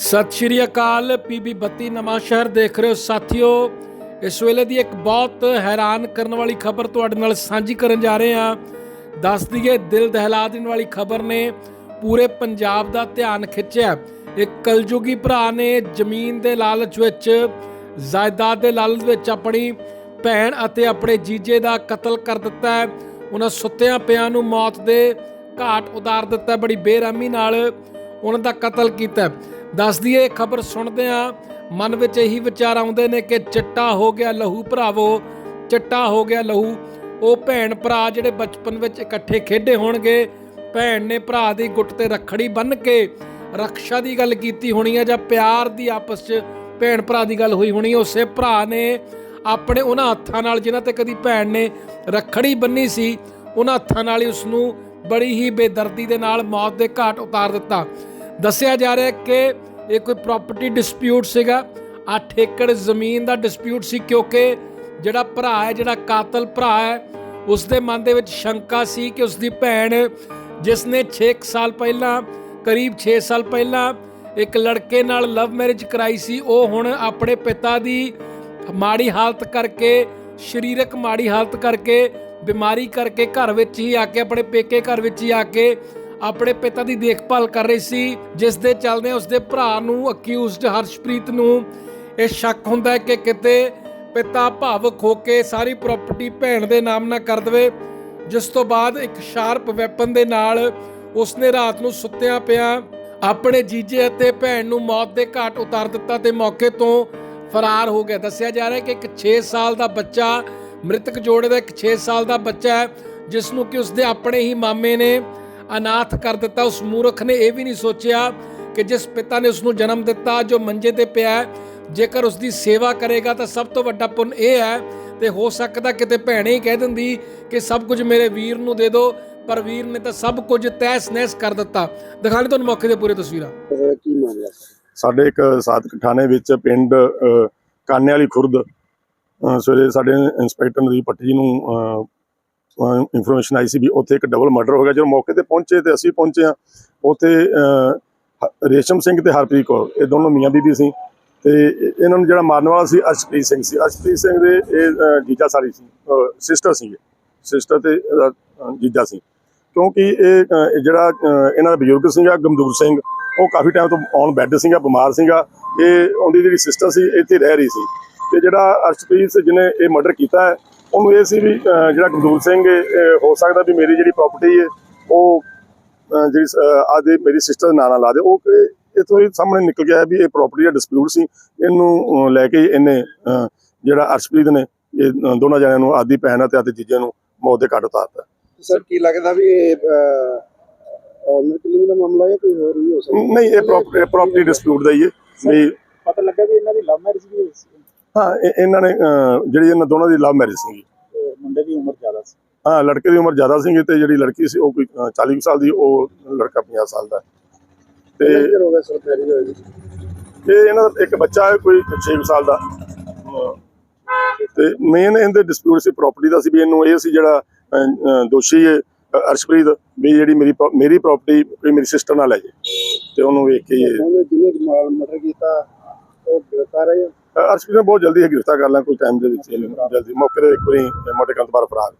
ਸਤਿ ਸ਼੍ਰੀ ਅਕਾਲ ਪੀਬੀ 32 ਨਵਾਂ ਸ਼ਹਿਰ ਦੇਖ ਰਹੇ ਹੋ ਸਾਥੀਓ। ਇਸ ਵੇਲੇ ਦੀ ਇੱਕ ਬਹੁਤ ਹੈਰਾਨ ਕਰਨ ਵਾਲੀ ਖਬਰ ਤੁਹਾਡੇ ਨਾਲ ਸਾਂਝੀ ਕਰਨ ਜਾ ਰਹੇ ਹਾਂ। ਦੱਸ ਦਈਏ, ਦਿਲ ਦਹਿਲਾ ਦੇਣ ਵਾਲੀ ਖਬਰ ਨੇ ਪੂਰੇ ਪੰਜਾਬ ਦਾ ਧਿਆਨ ਖਿੱਚਿਆ। ਇੱਕ ਕਲਯੁਗੀ ਭਰਾ ਨੇ ਜ਼ਮੀਨ ਦੇ ਲਾਲਚ ਵਿੱਚ, ਜਾਇਦਾਦ ਦੇ ਲਾਲਚ ਵਿੱਚ ਆਪਣੀ ਭੈਣ ਅਤੇ ਆਪਣੇ ਜੀਜੇ ਦਾ ਕਤਲ ਕਰ ਦਿੱਤਾ ਹੈ। ਉਹਨਾਂ ਸੁੱਤਿਆਂ ਪਿਆਂ ਨੂੰ ਮੌਤ ਦੇ ਘਾਟ ਉਤਾਰ ਦਿੱਤਾ ਬੜੀ ਬੇਰਹਿਮੀ ਨਾਲ ਉਹਨਾਂ ਦਾ ਕਤਲ ਕੀਤਾ ਹੈ। ਦੱਸ ਖਬਰ ਸੁਣਦੇ ਆ ਮਨ ਵਿੱਚ ਇਹੀ ਵਿਚਾਰ ਆਉਂਦੇ ਨੇ ਕਿ ਚਿੱਟਾ ਹੋ ਗਿਆ ਲਹੂ ਭਰਾਵੋ, ਚਿੱਟਾ ਹੋ ਗਿਆ ਲਹੂ। ਉਹ ਭੈਣ ਭਰਾ ਜਿਹੜੇ ਬਚਪਨ ਵਿੱਚ ਇਕੱਠੇ ਖੇਡੇ ਹੋਣਗੇ, ਭੈਣ ਨੇ ਭਰਾ ਦੀ ਗੁੱਟ ਤੇ ਰੱਖੜੀ ਬੰਨ੍ਹ ਕੇ ਰਕਸ਼ਾ ਦੀ ਗੱਲ ਕੀਤੀ ਹੋਣੀ ਹੈ ਜਾਂ ਪਿਆਰ ਦੀ ਆਪਸ 'ਚ ਭੈਣ ਭਰਾ ਦੀ ਗੱਲ ਹੋਈ ਹੋਣੀ ਉਸੇ ਭਰਾ ਨੇ ਆਪਣੇ ਉਹਨਾਂ ਹੱਥਾਂ ਨਾਲ ਜਿਨ੍ਹਾਂ ਤੇ ਕਦੀ ਭੈਣ ਨੇ ਰੱਖੜੀ ਬੰਨੀ ਸੀ, ਉਹਨਾਂ ਹੱਥਾਂ ਨਾਲ ਹੀ ਉਸ ਨੂੰ ਬੜੀ ਹੀ ਬੇਦਰਦੀ ਦੇ ਨਾਲ ਮੌਤ ਦੇ ਘਾਟ ਉਤਾਰ ਦਿੱਤਾ। ਦੱਸਿਆ ਜਾ ਰਿਹਾ ਕਿ ਇਹ ਕੋਈ ਪ੍ਰਾਪਰਟੀ ਡਿਸਪਿਊਟ ਸੀਗਾ। 8 ਏਕੜ ਜ਼ਮੀਨ ਦਾ ਡਿਸਪਿਊਟ ਸੀ ਕਿਉਂਕਿ ਜਿਹੜਾ ਭਰਾ ਹੈ, ਜਿਹੜਾ ਕਾਤਲ ਭਰਾ ਹੈ ਉਸ ਦੇ ਮਨ ਦੇ ਵਿੱਚ ਸ਼ੰਕਾ ਸੀ ਕਿ ਉਸ ਦੀ ਭੈਣ, ਜਿਸ ਨੇ 6 ਸਾਲ ਪਹਿਲਾਂ, ਕਰੀਬ 6 ਸਾਲ ਪਹਿਲਾਂ ਇੱਕ ਲੜਕੇ ਨਾਲ ਲਵ ਮੈਰਿਜ ਕਰਾਈ ਸੀ, ਉਹ ਹੁਣ ਆਪਣੇ ਪਿਤਾ ਦੀ ਮਾੜੀ ਹਾਲਤ ਕਰਕੇ, ਸਰੀਰਕ ਮਾੜੀ ਹਾਲਤ ਕਰਕੇ, ਬਿਮਾਰੀ ਕਰਕੇ ਘਰ ਵਿੱਚ ਹੀ ਆ ਕੇ, ਆਪਣੇ ਪੇਕੇ ਘਰ ਵਿੱਚ ਹੀ ਆ ਕੇ ਆਪਣੇ ਪਿਤਾ ਦੀ ਦੇਖਭਾਲ ਕਰ ਰਹੀ ਸੀ, ਜਿਸ ਦੇ ਚੱਲਦੇ ਉਸਦੇ ਭਰਾ ਨੂੰ ਅਕਿਊਜ਼ਡ ਹਰਸ਼ਪ੍ਰੀਤ ਨੂੰ ਇਹ ਸ਼ੱਕ ਹੁੰਦਾ ਹੈ ਕਿ ਕਿਤੇ ਪਿਤਾ ਭਾਵੁਕ ਹੋ ਕੇ ਸਾਰੀ ਪ੍ਰਾਪਰਟੀ ਭੈਣ ਦੇ ਨਾਮ ਨਾ ਕਰ ਦੇਵੇ, ਜਿਸ ਤੋਂ ਬਾਅਦ ਇੱਕ ਸ਼ਾਰਪ ਵੈਪਨ ਦੇ ਨਾਲ ਉਸਨੇ ਰਾਤ ਨੂੰ ਸੁੱਤਿਆਂ ਪਿਆ, ਆਪਣੇ ਜੀਜੇ ਅਤੇ ਭੈਣ ਨੂੰ ਮੌਤ ਦੇ ਘਾਟ ਉਤਾਰ ਦਿੱਤਾ ਤੇ ਮੌਕੇ ਤੋਂ ਫਰਾਰ ਹੋ ਗਿਆ। ਦੱਸਿਆ ਜਾ ਰਿਹਾ ਹੈ ਕਿ ਇੱਕ 6 ਸਾਲ ਦਾ ਬੱਚਾ ਮ੍ਰਿਤਕ ਜੋੜੇ ਦਾ ਇੱਕ 6 ਸਾਲ ਦਾ ਬੱਚਾ ਹੈ, ਜਿਸ ਨੂੰ ਕਿ ਉਸਦੇ ਆਪਣੇ ਹੀ ਮਾਮੇ ਨੇ ਅਨਾਥ ਕਰ ਦਿੱਤਾ। ਉਸ ਮੂਰਖ ਨੇ ਇਹ ਵੀ ਨਹੀਂ ਸੋਚਿਆ ਕਿ ਜਿਸ ਪਿਤਾ ਨੇ ਉਸ ਨੂੰ ਜਨਮ ਦਿੱਤਾ ਜੋ ਮੰਜੇ ਤੇ ਪਿਆ ਹੈ, ਜੇਕਰ ਉਸ ਦੀ ਸੇਵਾ ਕਰੇਗਾ ਤਾਂ ਸਭ ਤੋਂ ਵੱਡਾ ਪੁੰਨ ਇਹ ਹੈ ਤੇ ਹੋ ਸਕਦਾ ਕਿਤੇ ਭੈਣੇ ਹੀ ਕਹਿ ਦਿੰਦੀ ਕਿ ਸਭ ਕੁਝ ਮੇਰੇ ਵੀਰ ਨੂੰ ਦੇ ਦਿਓ ਪਰ ਵੀਰ ਨੇ ਤਾਂ ਸਭ ਕੁਝ ਤੈਸ ਨੈਸ ਕਰ ਦਿੱਤਾ। ਦਿਖਾਣੇ ਤੁਹਾਨੂੰ ਮੌਕੇ ਦੇ ਪੂਰੇ ਤਸਵੀਰਾਂ। ਕੀ ਮਾਮਲਾ ਸਾਡੇ ਇੱਕ ਸਾਧਕ ਥਾਣੇ ਵਿੱਚ ਪਿੰਡ ਕਾਨੇ ਵਾਲੀ ਖੁਰਦ ਸਵੇਰੇ ਸਾਡੇ ਇੰਸਪੈਕਟਰ ਨਦੀਪ ਭੱਟੀ ਜੀ ਨੂੰ ਇਨਫੋਰਮੇਸ਼ਨ ਆਈ ਸੀ ਵੀ ਉੱਥੇ ਇੱਕ ਡਬਲ ਮਰਡਰ ਹੋ ਗਿਆ। ਜਦੋਂ ਮੌਕੇ ਤੇ ਪਹੁੰਚੇ ਤੇ ਅਸੀਂ ਪਹੁੰਚੇ ਆ ਉੱਥੇ ਰੇਸ਼ਮ ਸਿੰਘ ਤੇ ਹਰਪ੍ਰੀਤ ਕੌਰ ਇਹ ਦੋਨੋਂ ਮੀਆਂ ਬੀਬੀ ਸੀ ਤੇ ਇਹਨਾਂ ਨੂੰ ਜਿਹੜਾ ਮਾਰਨ ਵਾਲਾ ਸੀ ਅਰਸ਼ਪ੍ਰੀਤ ਸਿੰਘ ਸੀ। ਅਰਸ਼ਪ੍ਰੀਤ ਸਿੰਘ ਦੇ ਇਹ ਅ, ਜੀਜਾ ਸਾਲੀ ਸੀ ਸਿਸਟਰ ਸੀ ਸਿਸਟਰ ਤੇ ਜੀਜਾ ਸੀ। ਕਿਉਂਕਿ ਇਹ ਜਿਹੜਾ ਇਹਨਾਂ ਦਾ ਬਜ਼ੁਰਗ ਸੀਗਾ ਗਮਦੂਰ ਸਿੰਘ ਉਹ ਕਾਫੀ ਟਾਈਮ ਤੋਂ ਔਨ ਬੈੱਡ ਸੀਗਾ ਬਿਮਾਰ ਸੀਗਾ। ਇਹ ਉਹਦੀ ਜਿਹੜੀ ਸਿਸਟਰ ਸੀ ਇੱਥੇ ਰਹਿ ਰਹੀ ਸੀ। ਤੇ ਜਿਹੜਾ ਅਰਸ਼ਪ੍ਰੀਤ ਜਿਹਨੇ ਇਹ ਮਰਡਰ ਕੀਤਾ ਹੈ ਉਹਨੂੰ ਇਹ ਸੀ ਵੀ ਜਿਹੜਾ ਗਮਦੂਰ ਸਿੰਘ ਇਹ, ਇਹ ਹੋ ਸਕਦਾ ਵੀ ਮੇਰੀ ਜਿਹੜੀ ਪ੍ਰਾਪਰਟੀ ਹੈ ਉਹ ਜਿਹੜੀ ਆਦੇ ਮੇਰੀ ਸਿਸਟਰ ਦੇ ਨਾਂ ਨਾਲ ਲਾ ਦੇ। ਉਹ ਕਿ ਇਥੋਂ ਹੀ ਸਾਹਮਣੇ ਨਿਕਲ ਗਿਆ ਵੀ ਇਹ ਪ੍ਰਾਪਰਟੀ ਦਾ ਡਿਸਪਿਊਟ ਸੀ। ਇਹਨੂੰ ਲੈ ਕੇ ਇਹਨੇ ਜਿਹੜਾ ਅਰਸ਼ਪ੍ਰੀਤ ਨੇ ਇਹ ਦੋਨਾਂ ਜਣਿਆਂ ਨੂੰ ਆਦੀ ਭੈਣ ਅਤੇ ਆਦੀ ਜੀਜੇ ਨੂੰ ਮੌਤ ਦੇ ਘਾਟ ਉਤਾਰਤਾ। ਸਰ ਕੀ ਲੱਗਦਾ ਵੀ ਇਹ ਆਨਰ ਕਿਲਿੰਗ ਦਾ ਮਾਮਲਾ ਹੈ ਕੋਈ ਹੋਰ ਵੀ ਹੋ ਸਕਦਾ? ਨਹੀਂ ਇਹ ਪ੍ਰਾਪਰਟੀ ਪ੍ਰਾਪਰਟੀ ਡਿਸਪਿਊਟ ਦਾ ਹੀ ਹੈ ਵੀ ਪਤਾ ਲੱਗਾ ਵੀ ਇਹਨਾਂ ਦੀ ਲਵ ਮੈਰਿਜ ਵੀ ਹੋਈ ਸੀ। ਹਾਂ ਇਹ- ਇਹਨਾਂ ਨੇ ਅਹ, ਜਿਹੜੀ ਇਹਨਾਂ ਦੋਨਾਂ ਦੀ ਲਵ ਮੈਰਿਜ ਸੀਗੀ। ਤੇ ਮੁੰਡੇ ਦੀ ਉਮਰ ਜ਼ਿਆਦਾ ਸੀ। ਹਾਂ ਲੜਕੇ ਦੀ ਉਮਰ ਜ਼ਿਆਦਾ ਸੀਗੀ ਤੇ ਜਿਹੜੀ ਲੜਕੀ ਸੀ ਉਹ ਕੋਈ ਅਹ, 40 ਕੁ ਸਾਲ ਦੀ ਉਹ ਲੜਕਾ 50 ਸਾਲ ਦਾ। ਤੇ ਕਿੰਨੇ ਹੋ ਗਿਆ ਸਰ ਮੈਰਿਜ ਹੋਈ ਇਹ ਇਹਨਾਂ ਦਾ ਇੱਕ ਬੱਚਾ ਹੈ ਕੋਈ 6 ਕੁ ਸਾਲ ਦਾ। ਅਹ, ਤੇ ਮੇਨ ਇਹਦੇ ਡਿਸਪਿਊਟ ਸੀ ਪ੍ਰਾਪਰਟੀ ਦਾ ਸੀ ਵੀ ਇਹਨੂੰ ਇਹ ਸੀ ਜਿਹੜਾ ਅਹ, ਅਹ, ਦੋਸ਼ੀ ਹੈ ਅਰਸ਼ਪ੍ਰੀਤ ਵੀ ਜਿਹੜੀ ਮੇਰੀ ਪ੍ਰੋ- ਮੇਰੀ ਪ੍ਰਾਪਰਟੀ ਕੋਈ ਮੇਰੀ ਸਿਸਟਰ ਨਾਲ ਲੈ ਜੇ। ਤੇ ਉਹਨੂੰ ਵੇਖ ਕੇ ਹੀ ਇਹ- ਉਹਨੇ ਜਿਹਨੇ ਮਾਲ ਮਰਡਰ ਕੀਤਾ ਉਹ ਗ੍ਰਿਫਤਾਰ ਹੈ ਅਹ, ਅਰਸ਼ਪ੍ਰੀਤ ਬਹੁਤ ਜਲਦੀ ਹੀ ਗ੍ਰਿਫਤਾਰ ਕਰ ਲਾਂ ਕੋਈ ਟਾਈਮ ਦੇ ਵਿੱਚ ਜਲਦੀ ਮੌਕੇ ਤੇ ਇੱਕ ਵਾਰੀ ਮੋਟੇ ਕੰਤ ਬਾਰ ਫਰਾਰ।